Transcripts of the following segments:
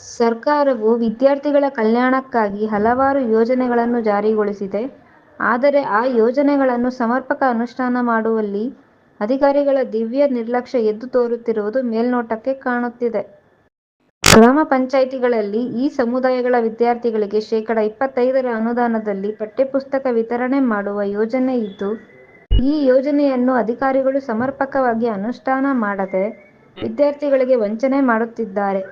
ಸರ್ಕಾರವು ವಿದ್ಯಾರ್ಥಿಗಳ ಕಲ್ಯಾಣಕ್ಕಾಗಿ ಹಲವಾರು ಯೋಜನೆಗಳನ್ನು ಜಾರಿಗೊಳಿಸಿದೆ. ಆದರೆ ಆ ಯೋಜನೆಗಳನ್ನು ಸಮರ್ಪಕ ಅನುಷ್ಠಾನ ಮಾಡುವಲ್ಲಿ ಅಧಿಕಾರಿಗಳ ದಿವ್ಯ ನಿರ್ಲಕ್ಷ್ಯ ಎದ್ದು ತೋರುತ್ತಿರುವುದು ಮೇಲ್ನೋಟಕ್ಕೆ ಕಾಣುತ್ತಿದೆ. ಗ್ರಾಮ ಪಂಚಾಯಿತಿಗಳಲ್ಲಿ ಈ ಸಮುದಾಯಗಳ ವಿದ್ಯಾರ್ಥಿಗಳಿಗೆ ಶೇಕಡ ಇಪ್ಪತ್ತೈದರ ಅನುದಾನದಲ್ಲಿ ಪಠ್ಯಪುಸ್ತಕ ವಿತರಣೆ ಮಾಡುವ ಯೋಜನೆ ಇದ್ದು, ಈ ಯೋಜನೆಯನ್ನು ಅಧಿಕಾರಿಗಳು ಸಮರ್ಪಕವಾಗಿ ಅನುಷ್ಠಾನ ಮಾಡದೆ ವಿದ್ಯಾರ್ಥಿಗಳಿಗೆ ವಂಚನೆ ಮಾಡುತ್ತಿದ್ದಾರೆ.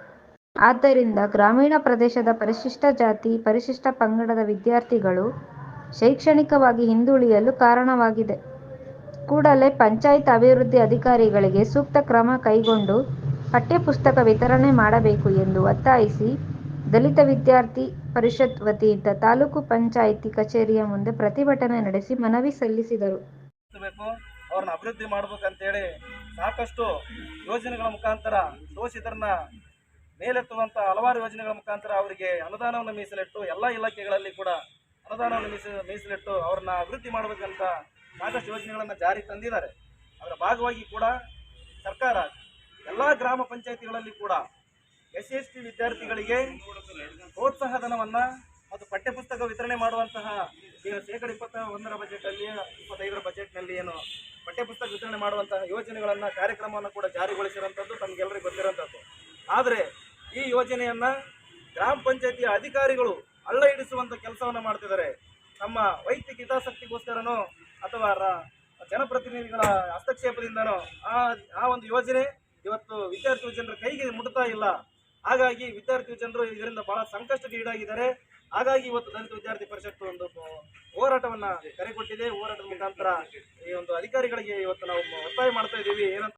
ಆದ್ದರಿಂದ ಗ್ರಾಮೀಣ ಪ್ರದೇಶದ ಪರಿಶಿಷ್ಟ ಜಾತಿ, ಪರಿಶಿಷ್ಟ ಪಂಗಡದ ವಿದ್ಯಾರ್ಥಿಗಳು ಶೈಕ್ಷಣಿಕವಾಗಿ ಹಿಂದುಳಿಯಲು ಕಾರಣವಾಗಿದೆ. ಕೂಡಲೇ ಪಂಚಾಯತ್ ಅಭಿವೃದ್ಧಿ ಅಧಿಕಾರಿಗಳಿಗೆ ಸೂಕ್ತ ಕ್ರಮ ಕೈಗೊಂಡು ಪಠ್ಯಪುಸ್ತಕ ವಿತರಣೆ ಮಾಡಬೇಕು ಎಂದು ಒತ್ತಾಯಿಸಿ ದಲಿತ ವಿದ್ಯಾರ್ಥಿ ಪರಿಷತ್ ವತಿಯಿಂದ ತಾಲೂಕು ಪಂಚಾಯಿತಿ ಕಚೇರಿಯ ಮುಂದೆ ಪ್ರತಿಭಟನೆ ನಡೆಸಿ ಮನವಿ ಸಲ್ಲಿಸಿದರು. ಅವ್ರನ್ನ ಅಭಿವೃದ್ಧಿ ಮಾಡ್ಬೇಕಂತೇಳಿ ಸಾಕಷ್ಟು ಯೋಜನೆಗಳ ಮುಖಾಂತರ ಶೋಷಿತರನ್ನ ಮೇಲೆತ್ತುವಂತ ಹಲವಾರು ಯೋಜನೆಗಳ ಮುಖಾಂತರ ಅವರಿಗೆ ಅನುದಾನವನ್ನು ಮೀಸಲಿಟ್ಟು ಎಲ್ಲ ಇಲಾಖೆಗಳಲ್ಲಿ ಕೂಡ ಅನುದಾನವನ್ನು ಮೀಸ, ಮೀಸಲಿಟ್ಟು ಅವ್ರನ್ನ ಅಭಿವೃದ್ಧಿ ಮಾಡಬೇಕಂತ ಸಾಕಷ್ಟು ಯೋಜನೆಗಳನ್ನು ಜಾರಿ ತಂದಿದ್ದಾರೆ. ಅದರ ಭಾಗವಾಗಿ ಕೂಡ ಸರ್ಕಾರ ಎಲ್ಲ ಗ್ರಾಮ ಪಂಚಾಯತಿಗಳಲ್ಲಿ ಕೂಡ ಎಸ್ ಎಸ್ ಟಿ ವಿದ್ಯಾರ್ಥಿಗಳಿಗೆ ಪ್ರೋತ್ಸಾಹ ಧನವನ್ನು ಮತ್ತು ಪಠ್ಯಪುಸ್ತಕ ವಿತರಣೆ ಮಾಡುವಂತಹ ಈಗ ಶೇಕಡ ಇಪ್ಪತ್ತ ಒಂದರ ಬಜೆಟಲ್ಲಿ, ಇಪ್ಪತ್ತೈದರ ಬಜೆಟ್ನಲ್ಲಿ ಏನು ಪಠ್ಯಪುಸ್ತಕ ವಿತರಣೆ ಮಾಡುವಂತಹ ಯೋಜನೆಗಳನ್ನು, ಕಾರ್ಯಕ್ರಮವನ್ನು ಕೂಡ ಜಾರಿಗೊಳಿಸಿರುವಂಥದ್ದು ತಮಗೆಲ್ಲರಿಗೂ ಗೊತ್ತಿರುವಂಥದ್ದು ಆದರೆ ಈ ಯೋಜನೆಯನ್ನ ಗ್ರಾಮ ಪಂಚಾಯತಿಯ ಅಧಿಕಾರಿಗಳು ಹಳ್ಳ ಹಿಡಿಸುವಂತ ಕೆಲಸವನ್ನು ಮಾಡ್ತಿದ್ದಾರೆ. ನಮ್ಮ ವೈಯಕ್ತಿಕ ಹಿತಾಸಕ್ತಿಗೋಸ್ಕರನೋ ಅಥವಾ ಜನಪ್ರತಿನಿಧಿಗಳ ಹಸ್ತಕ್ಷೇಪದಿಂದನೋ ಆ ಆ ಒಂದು ಯೋಜನೆ ಇವತ್ತು ವಿದ್ಯಾರ್ಥಿ ಜನರ ಕೈಗೆ ಮುಟ್ತಾ ಇಲ್ಲ. ಹಾಗಾಗಿ ವಿದ್ಯಾರ್ಥಿ ಜನರು ಇದರಿಂದ ಬಹಳ ಸಂಕಷ್ಟಕ್ಕೆ ಈಡಾಗಿದ್ದಾರೆ. ಹಾಗಾಗಿ ಇವತ್ತು ದಲಿತ ವಿದ್ಯಾರ್ಥಿ ಪರಿಷತ್ತು ಒಂದು ಹೋರಾಟವನ್ನ ಕರೆ ಕೊಟ್ಟಿದೆ ಹೋರಾಟದ ಮುಖಾಂತರ ಈ ಒಂದು ಅಧಿಕಾರಿಗಳಿಗೆ ಇವತ್ತು ನಾವು ಒತ್ತಾಯ ಮಾಡ್ತಾ ಇದ್ದೀವಿ. ಏನಂತ